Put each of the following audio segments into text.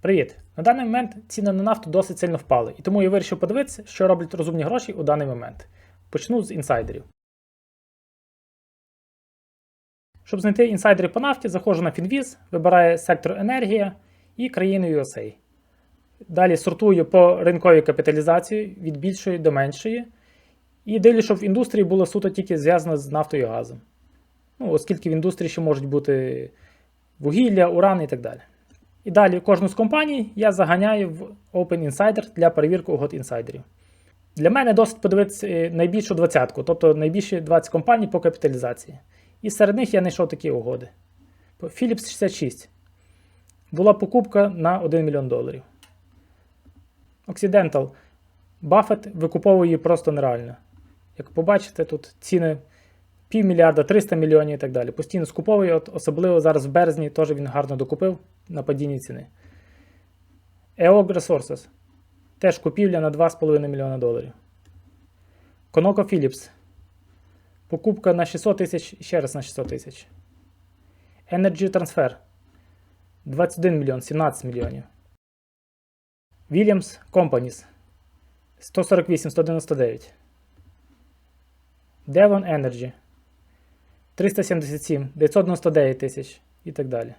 Привіт! На даний момент ціни на нафту досить сильно впали, і тому я вирішив подивитися, що роблять розумні гроші у даний момент. Почну з інсайдерів. Щоб знайти інсайдерів по нафті, заходжу на Фінвіз, вибираю сектор енергія і країну USA. Далі сортую по ринковій капіталізації від більшої до меншої. І дивлюсь, щоб в індустрії було суто тільки зв'язано з нафтою і газом. Ну, оскільки в індустрії ще можуть бути вугілля, уран і так далі. І далі кожну з компаній я заганяю в Open Insider для перевірки угод інсайдерів. Для мене досить подивитися е, найбільшу двадцятку, тобто найбільші 20 компаній по капіталізації. І серед них я знайшов такі угоди. Philips 66 була покупка на 1 мільйон доларів. Occidental Buffett викуповує просто нереально. Як побачите, тут ціни півмільярда, 300 мільйонів і так далі. Постійно скуповує, от особливо зараз в березні теж він гарно докупив на падінні ціни. EOG Resources. Теж купівля на 2,5 мільйона доларів. ConocoPhillips. Покупка на 600 тисяч і ще раз на 600 тисяч. Energy Transfer. 21 мільйон, 17 мільйонів. Williams Companies. 148-199. Devon Energy 377, 999 тисяч і так далі.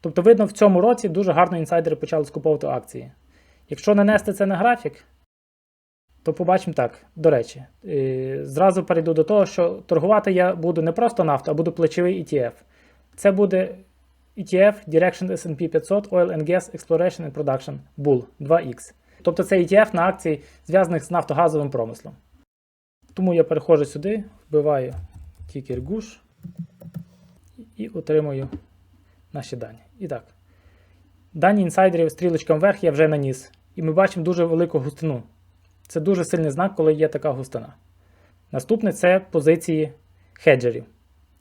Тобто, видно, в цьому році дуже гарно інсайдери почали скуповувати акції. Якщо нанести це на графік, то побачимо так. До речі, е, зразу перейду до того, що торгувати я буду не просто нафту, а буду плечовий ETF. Це буде ETF Direction S&P 500 Oil and Gas Exploration and Production Bull 2X. Тобто це ETF на акції, зв'язаних з нафтогазовим промислом. Тому я переходжу сюди, вбиваю тікер GUSH і отримую наші дані. І так. Дані інсайдерів стрілочком вверх я вже наніс. І ми бачимо дуже велику густину. Це дуже сильний знак, коли є така густина. Наступне це позиції хеджерів.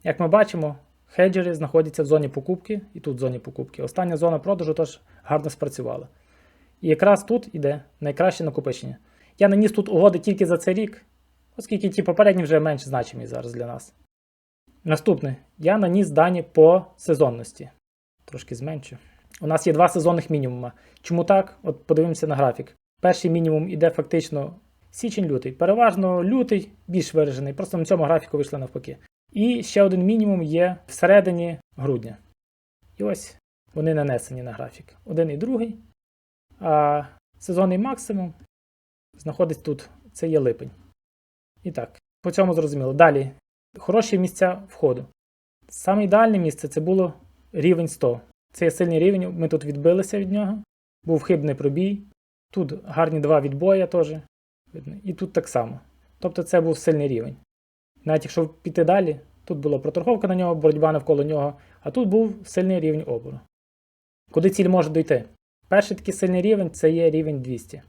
Як ми бачимо, хеджери знаходяться в зоні покупки і тут в зоні покупки. Остання зона продажу теж гарно спрацювала. І якраз тут іде найкраще накопичення. Я наніс тут угоди тільки за цей рік, оскільки ті попередні вже менш значимі зараз для нас. Наступне, я наніс дані по сезонності. Трошки зменшу. У нас є два сезонних мінімума. Чому так? От подивимося на графік. Перший мінімум іде фактично січень-лютий. Переважно лютий більш виражений, просто на цьому графіку вийшло навпаки. І ще один мінімум є всередині грудня. І ось вони нанесені на графік. Один і другий. А сезонний максимум знаходиться тут. Це є липень. І так, по цьому зрозуміло. Далі. Хороші місця входу. Саме ідеальне місце це було рівень 100. Це є сильний рівень, ми тут відбилися від нього. Був хибний пробій. Тут гарні два відбоя теж. І тут так само. Тобто це був сильний рівень. Навіть якщо піти далі, тут була проторговка на нього, боротьба навколо нього, а тут був сильний рівень обору. Куди ціль може дойти? Перший такий сильний рівень це є рівень 200.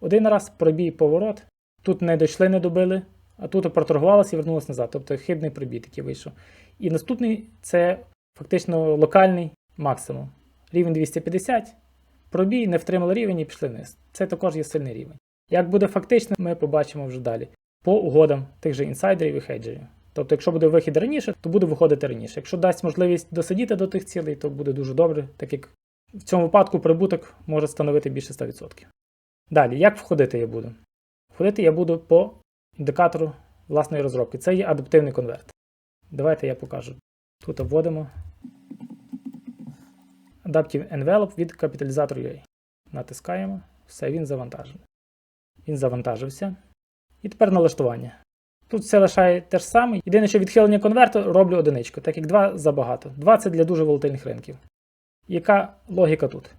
Один раз пробій поворот, тут не дійшли, не добили, а тут проторгувалося і вернулося назад. Тобто хибний пробій такий вийшов. І наступний це фактично локальний максимум. Рівень 250. Пробій не втримали рівень і пішли вниз. Це також є сильний рівень. Як буде фактично, ми побачимо вже далі. По угодам тих же інсайдерів і хейджерів. Тобто, якщо буде вихід раніше, то буде виходити раніше. Якщо дасть можливість досидіти до тих цілей, то буде дуже добре, так як в цьому випадку прибуток може становити більше 100%. Далі, як входити я буду? Входити я буду по індикатору власної розробки. Це є адаптивний конверт. Давайте я покажу. Тут вводимо Adaptive Envelope від капіталізатору. Натискаємо, все, він завантажений. Він завантажився. І тепер налаштування. Тут все лишає те ж саме. Єдине, що відхилення конверту роблю одиничку, так як 2 забагато. 2 це для дуже волатильних ринків. Яка логіка тут?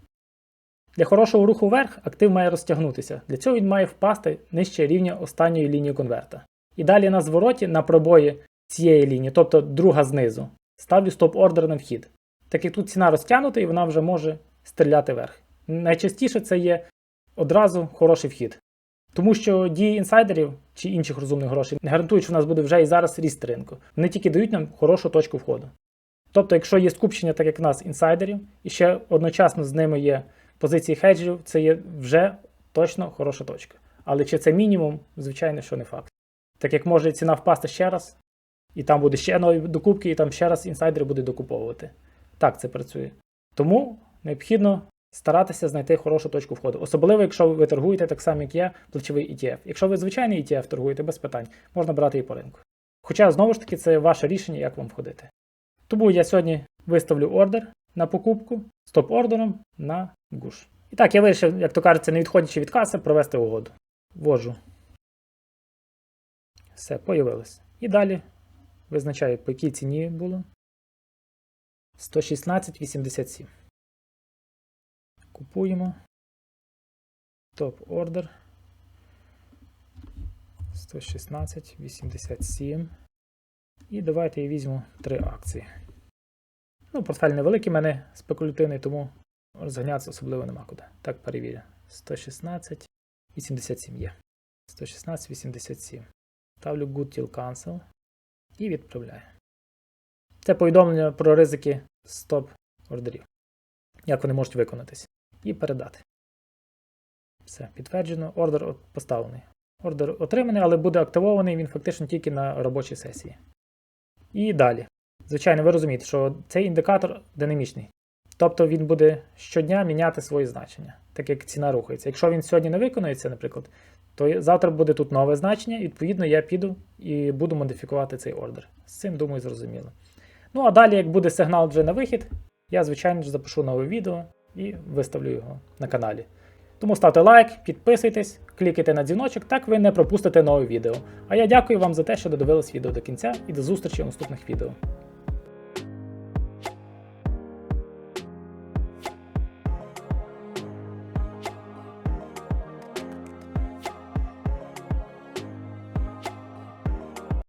Для хорошого руху вверх актив має розтягнутися. Для цього він має впасти нижче рівня останньої лінії конверта. І далі на звороті на пробої цієї лінії, тобто друга знизу, ставлю стоп-ордер на вхід. Так як тут ціна розтягнута і вона вже може стріляти вверх. Найчастіше це є одразу хороший вхід. Тому що дії інсайдерів чи інших розумних грошей не гарантують, що в нас буде вже і зараз ріст ринку. Вони тільки дають нам хорошу точку входу. Тобто, якщо є скупчення, так як в нас інсайдерів, і ще одночасно з ними є позиції хеджерів, це є вже точно хороша точка. Але чи це мінімум, звичайно, що не факт. Так як може ціна впасти ще раз, і там буде ще нові докупки, і там ще раз інсайдери будуть докуповувати. Так це працює. Тому необхідно старатися знайти хорошу точку входу. Особливо, якщо ви торгуєте так само, як я, плечовий ETF. Якщо ви звичайний ETF торгуєте без питань, можна брати і по ринку. Хоча, знову ж таки, це ваше рішення, як вам входити. Тому я сьогодні виставлю ордер на покупку стоп-ордером на гуш. І так, я вирішив, як то кажеться, не відходячи від каси, провести угоду. Ввожу. Все, появилось. І далі визначаю, по якій ціні було. 116,87. Купуємо. Топ ордер. 116,87. І давайте я візьму три акції. Ну, портфель невеликий в мене спекулятивний, тому розганятися особливо нема куди. Так перевірю. 116,87 є. 116,87. Ставлю Good Till Cancel і відправляю. Це повідомлення про ризики стоп-ордерів. Як вони можуть виконатись. І передати. Все, підтверджено. Ордер поставлений. Ордер отриманий, але буде активований він фактично тільки на робочій сесії. І далі. Звичайно, ви розумієте, що цей індикатор динамічний. Тобто він буде щодня міняти свої значення, так як ціна рухається. Якщо він сьогодні не виконується, наприклад, то завтра буде тут нове значення, і відповідно я піду і буду модифікувати цей ордер. З цим, думаю, зрозуміло. Ну а далі, як буде сигнал вже на вихід, я, звичайно ж, запишу нове відео і виставлю його на каналі. Тому ставте лайк, підписуйтесь, клікайте на дзвіночок, так ви не пропустите нове відео. А я дякую вам за те, що додивились відео до кінця і до зустрічі у наступних відео.